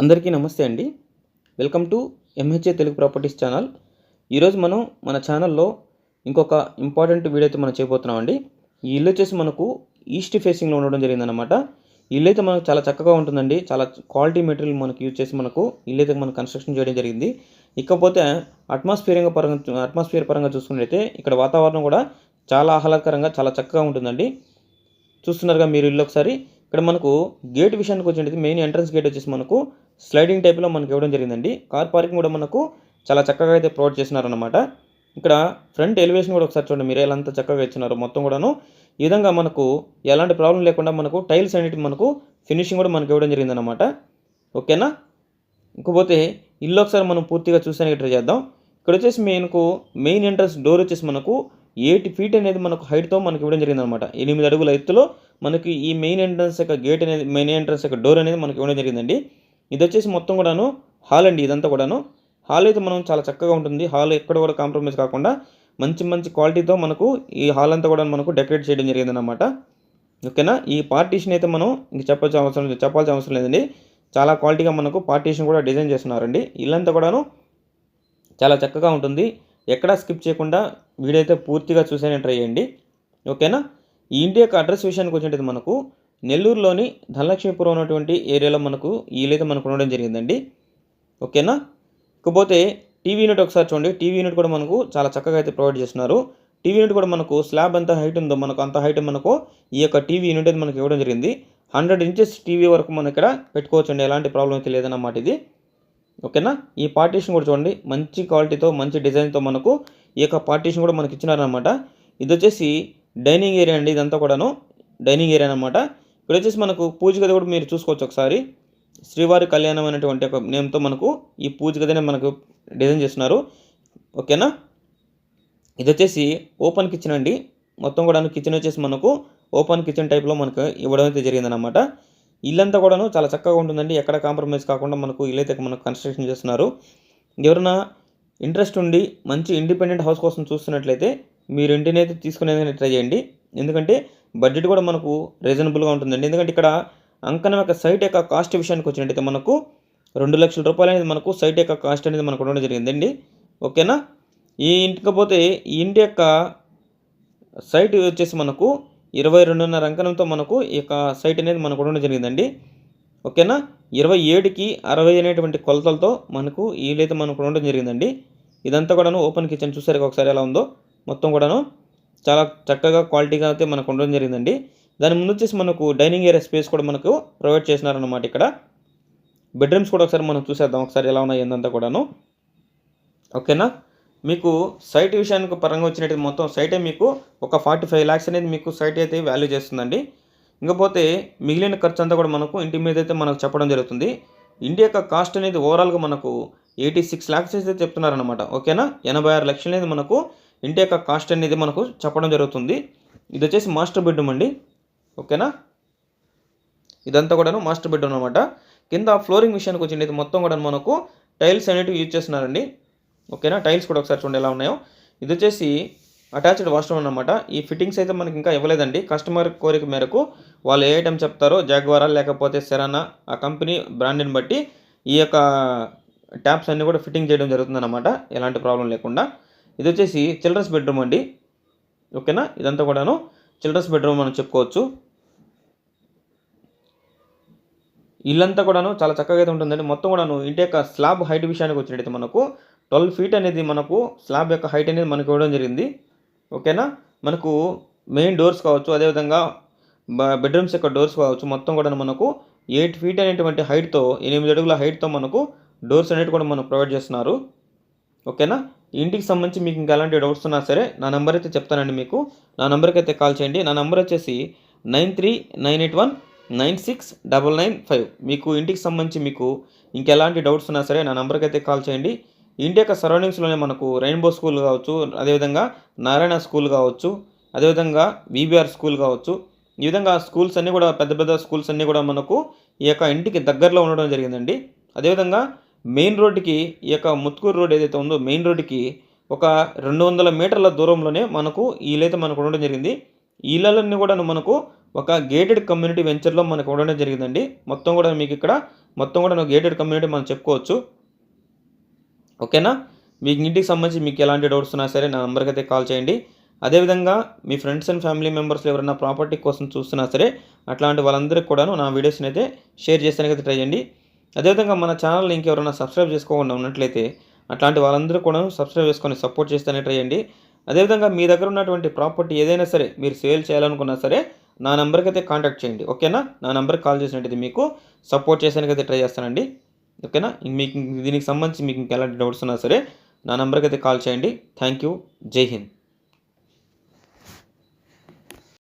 అందరికీ నమస్తే అండి. Welcome to MHA Telugu properties channel. ఈరోజు మనం మన ఛానల్లో ఇంకొక ఇంపార్టెంట్ వీడియో అయితే మనం చేయబోతున్నాం అండి ఈ ఇల్లు వచ్చేసి మనకు ఈస్ట్ ఫేసింగ్లో ఉండడం జరిగిందనమాట ఇల్లు అయితే మనకు చాలా చక్కగా ఉంటుందండి. చాలా క్వాలిటీ మెటీరియల్ మనకు యూజ్ చేసి మనకు ఇల్లు అయితే మనం కన్స్ట్రక్షన్ చేయడం జరిగింది. ఇకపోతే అట్మాస్ఫియరింగ్ పరంగా అట్మాస్ఫియర్ పరంగా చూసుకున్నట్లయితే ఇక్కడ వాతావరణం కూడా చాలా ఆహ్లాదకరంగా చాలా చక్కగా ఉంటుందండి. చూస్తున్నారుగా మీరు ఇల్లు ఒకసారి. ఇక్కడ మనకు గేట్ విషయానికి వచ్చినట్టు మెయిన్ ఎంట్రన్స్ గేట్ వచ్చేసి మనకు స్లైడింగ్ టైప్లో మనకి ఇవ్వడం జరిగిందండి. కార్ పార్కింగ్ కూడా మనకు చాలా చక్కగా అయితే ప్రొవైడ్ చేసినారనమాట ఇక్కడ ఫ్రంట్ ఎలివేషన్ కూడా ఒకసారి చూడండి. మీరు ఎలా చక్కగా ఇచ్చినారు మొత్తం కూడాను. ఈ విధంగా మనకు ఎలాంటి ప్రాబ్లం లేకుండా మనకు టైల్స్ అనేవి మనకు ఫినిషింగ్ కూడా మనకి ఇవ్వడం జరిగిందనమాట ఓకేనా? ఇంకపోతే ఇల్లు ఒకసారి మనం పూర్తిగా చూసానికి ట్రై చేద్దాం. ఇక్కడ వచ్చేసి మనకు మెయిన్ ఎంట్రన్స్ డోర్ వచ్చేసి మనకు ఎయిట్ ఫీట్ అనేది మనకు హైట్తో మనకి ఇవ్వడం జరిగిందనమాట ఎనిమిది అడుగుల ఎత్తులో మనకి ఈ మెయిన్ ఎంట్రన్స్ యొక్క గేట్ అనేది మెయిన్ ఎంట్రన్స్ యొక్క డోర్ అనేది మనకి ఇవ్వడం జరిగిందండి. ఇది వచ్చేసి మొత్తం కూడాను హాల్ అండి ఇదంతా కూడాను. హాల్ అయితే మనం చాలా చక్కగా ఉంటుంది. హాల్ ఎక్కడ కూడా కాంప్రమైజ్ కాకుండా మంచి మంచి క్వాలిటీతో మనకు ఈ హాల్ అంతా కూడా మనకు డెకరేట్ చేయడం జరిగిందన్నమాట. ఓకేనా? ఈ పార్టీషన్ అయితే మనం ఇంక చెప్పాల్సిన అవసరం లేదు చెప్పాల్సిన అవసరం లేదండి. చాలా క్వాలిటీగా మనకు పార్టీషన్ కూడా డిజైన్ చేస్తున్నారండి. ఇల్లంతా కూడాను చాలా చక్కగా ఉంటుంది. ఎక్కడా స్కిప్ చేయకుండా వీడియో అయితే పూర్తిగా చూసేనే ట్రై చేయండి. ఓకేనా? ఈ ఇంటి యొక్క అడ్రస్ విషయానికి వచ్చినట్టు మనకు నెల్లూరులోని ధనలక్ష్మీపురం ఉన్నటువంటి ఏరియాలో మనకు వీలైతే మనకు ఉండడం జరిగిందండి. ఓకేనా? ఇకపోతే టీవీ యూనిట్ ఒకసారి చూడండి. టీవీ యూనిట్ కూడా మనకు చాలా చక్కగా అయితే ప్రొవైడ్ చేస్తున్నారు. టీవీ యూనిట్ కూడా మనకు స్లాబ్ ఎంత హైట్ ఉందో మనకు అంత హైట్ మనకు ఈ యొక్క టీవీ యూనిట్ అయితే మనకు ఇవ్వడం జరిగింది. హండ్రెడ్ ఇంచెస్ టీవీ వరకు మనం ఇక్కడ పెట్టుకోవచ్చు అండి ఎలాంటి ప్రాబ్లం అయితే లేదన్నమాట ఇది. ఓకేనా? ఈ పార్టీషన్ కూడా చూడండి. మంచి క్వాలిటీతో మంచి డిజైన్తో మనకు ఈ యొక్క పార్టీషన్ కూడా మనకి ఇచ్చినారనమాట ఇది వచ్చేసి డైనింగ్ ఏరియా అండి. ఇదంతా కూడాను డైనింగ్ ఏరియా అనమాట ఇక్కడ వచ్చేసి మనకు పూజ గది కూడా మీరు చూసుకోవచ్చు ఒకసారి. శ్రీవారి కళ్యాణం అనేటువంటి ఒక నేమ్తో మనకు ఈ పూజ గదిని మనకు డిజైన్ చేస్తున్నారు. ఓకేనా? ఇది వచ్చేసి ఓపెన్ కిచెన్ అండి. మొత్తం కూడా కిచెన్ వచ్చేసి మనకు ఓపెన్ కిచెన్ టైప్లో మనకు ఇవ్వడం అయితే జరిగిందనమాట ఇల్లంతా కూడాను చాలా చక్కగా ఉంటుందండి. ఎక్కడ కాంప్రమైజ్ కాకుండా మనకు ఇల్లు అయితే మనకు కన్స్ట్రక్షన్ చేస్తున్నారు. ఎవరైనా ఇంట్రెస్ట్ ఉండి మంచి ఇండిపెండెంట్ హౌస్ కోసం చూస్తున్నట్లయితే మీరు ఇంటిని అయితే తీసుకునేది ట్రై చేయండి. ఎందుకంటే బడ్జెట్ కూడా మనకు రీజనబుల్గా ఉంటుందండి. ఎందుకంటే ఇక్కడ అంకణం యొక్క సైట్ యొక్క కాస్ట్ విషయానికి వచ్చినట్టయితే మనకు రెండు లక్షల రూపాయలు అనేది మనకు సైట్ యొక్క కాస్ట్ అనేది మనకు ఉండడం జరిగిందండి. ఓకేనా? ఈ ఇంటికపోతే ఈ ఇంటి యొక్క సైట్ వచ్చేసి మనకు ఇరవై రెండున్నర అంకణంతో మనకు ఈ యొక్క సైట్ అనేది మనకు ఉండడం జరిగిందండి. ఓకేనా? ఇరవై ఏడుకి అరవై అనేటువంటి కొలతలతో మనకు వీలైతే మనకు ఉండడం జరిగిందండి. ఇదంతా కూడాను ఓపెన్ కిచెన్ చూసారు ఒకసారి ఎలా ఉందో? మొత్తం కూడాను చాలా చక్కగా క్వాలిటీగా అయితే మనకు ఉండడం జరిగిందండి. దాని ముందు వచ్చేసి మనకు డైనింగ్ ఏరియా స్పేస్ కూడా మనకు ప్రొవైడ్ చేసినారనమాట ఇక్కడ. బెడ్రూమ్స్ కూడా ఒకసారి మనం చూసేద్దాం. ఒకసారి ఎలా ఉన్నాయి ఏందంతా కూడాను. ఓకేనా మీకు సైట్ విషయానికి పరంగా వచ్చినట్టు మొత్తం సైటే మీకు ఒక ఫార్టీ ఫైవ్ ల్యాక్స్ అనేది మీకు సైట్ అయితే వాల్యూ చేస్తుందండి. ఇంకపోతే మిగిలిన ఖర్చు అంతా కూడా మనకు ఇంటి మీద అయితే మనకు చెప్పడం జరుగుతుంది. ఇంటి యొక్క కాస్ట్ అనేది ఓవరాల్గా మనకు ఎయిటీ సిక్స్ ల్యాక్స్ అయితే చెప్తున్నారనమాట ఓకేనా ఎనభై ఆరు లక్షలు అనేది మనకు ఇంటి యొక్క కాస్ట్ అనేది మనకు చెప్పడం జరుగుతుంది. ఇది వచ్చేసి మాస్టర్ బెడ్రూమ్ అండి. ఓకేనా? ఇదంతా కూడాను మాస్టర్ బెడ్రూమ్ అనమాట కింద ఫ్లోరింగ్ విషయానికి వచ్చినది మొత్తం కూడా మనకు టైల్స్ అనేటివి యూజ్ చేస్తున్నారండి. ఓకేనా? టైల్స్ కూడా ఒకసారి చూడండి ఎలా ఉన్నాయో. ఇది వచ్చేసి అటాచ్డ్ వాష్రూమ్ అనమాట ఈ ఫిట్టింగ్స్ అయితే మనకి ఇంకా ఇవ్వలేదండి. కస్టమర్ కోరిక మేరకు వాళ్ళు ఏ ఐటమ్ చెప్తారో జాగ్వారా లేకపోతే సెరానా ఆ కంపెనీ బ్రాండ్ని బట్టి ఈ యొక్క ట్యాప్స్ అన్నీ కూడా ఫిట్టింగ్ చేయడం జరుగుతుందన్నమాట. ఎలాంటి ప్రాబ్లం లేకుండా. ఇది వచ్చేసి చిల్డ్రన్స్ బెడ్రూమ్ అండి. ఓకేనా? ఇదంతా కూడాను చిల్డ్రన్స్ బెడ్రూమ్ మనం చెప్పుకోవచ్చు. ఇల్లంతా కూడాను చాలా చక్కగా అయితే ఉంటుందండి. మొత్తం కూడాను ఇంటి యొక్క స్లాబ్ హైట్ విషయానికి వచ్చినట్టయితే మనకు ట్వెల్వ్ ఫీట్ అనేది మనకు స్లాబ్ యొక్క హైట్ అనేది మనకు ఇవ్వడం జరిగింది. ఓకేనా? మనకు మెయిన్ డోర్స్ కావచ్చు అదేవిధంగా బెడ్రూమ్స్ యొక్క డోర్స్ కావచ్చు మొత్తం కూడా మనకు ఎయిట్ ఫీట్ అనేటువంటి హైట్తో ఎనిమిది అడుగుల హైట్తో మనకు డోర్స్ అనేవి కూడా మనకు ప్రొవైడ్ చేస్తున్నారు. ఓకేనా? ఇంటికి సంబంధించి మీకు ఇంకా ఎలాంటి డౌట్స్ ఉన్నా సరే నా నెంబర్ అయితే చెప్తానండి మీకు. నా నెంబర్కి అయితే కాల్ చేయండి. నా నెంబర్ వచ్చేసి nine three nine eight one nine six double nine five. మీకు ఇంటికి సంబంధించి మీకు ఇంకెలాంటి డౌట్స్ ఉన్నా సరే నా నెంబర్కి అయితే కాల్ చేయండి. ఇంటి యొక్క సరౌండింగ్స్లోనే మనకు రెయిన్బో స్కూల్ కావచ్చు అదేవిధంగా నారాయణ స్కూల్ కావచ్చు అదేవిధంగా విబిఆర్ స్కూల్ కావచ్చు. ఈ విధంగా స్కూల్స్ అన్నీ కూడా పెద్ద పెద్ద స్కూల్స్ అన్నీ కూడా మనకు ఈ యొక్క ఇంటికి దగ్గరలో ఉండడం జరిగిందండి. అదేవిధంగా మెయిన్ రోడ్డుకి ఈ యొక్క ముత్కూరు రోడ్ ఏదైతే ఉందో మెయిన్ రోడ్డుకి ఒక రెండు వందల మీటర్ల దూరంలోనే మనకు ఈ మనకు ఉండడం జరిగింది. ఈలలన్నీ కూడా మనకు ఒక గేటెడ్ కమ్యూనిటీ వెంచర్లో మనకు ఉండడం జరిగిందండి. మొత్తం కూడా మీకు ఇక్కడ మొత్తం కూడా గేటెడ్ కమ్యూనిటీ మనం చెప్పుకోవచ్చు. ఓకేనా? మీకు ఇంటికి సంబంధించి మీకు ఎలాంటి డౌట్స్ ఉన్నా సరే నా నెంబర్కి అయితే కాల్ చేయండి. అదేవిధంగా మీ ఫ్రెండ్స్ అండ్ ఫ్యామిలీ మెంబర్స్లో ఎవరైనా ప్రాపర్టీ కోసం చూస్తున్నా సరే అట్లాంటి వాళ్ళందరికీ కూడాను నా వీడియోస్ని అయితే షేర్ చేసానికి అయితే ట్రై చేయండి. అదేవిధంగా మన ఛానల్ ఇంకెవరైనా సబ్స్క్రైబ్ చేసుకోకుండా ఉన్నట్లయితే అట్లాంటి వాళ్ళందరూ కూడా సబ్స్క్రైబ్ చేసుకొని సపోర్ట్ చేస్తేనే ట్రై చేయండి. అదేవిధంగా మీ దగ్గర ఉన్నటువంటి ప్రాపర్టీ ఏదైనా సరే మీరు సేల్ చేయాలనుకున్నా సరే నా నెంబర్కి అయితే కాంటాక్ట్ చేయండి. ఓకేనా? నా నెంబర్కి కాల్ చేసినట్టయితే మీకు సపోర్ట్ చేసానికి అయితే ట్రై చేస్తానండి. ఓకేనా? మీకు దీనికి సంబంధించి మీకు ఇంకెలాంటి డౌట్స్ ఉన్నా సరే నా నెంబర్కి అయితే కాల్ చేయండి. Thank you. జై హింద్.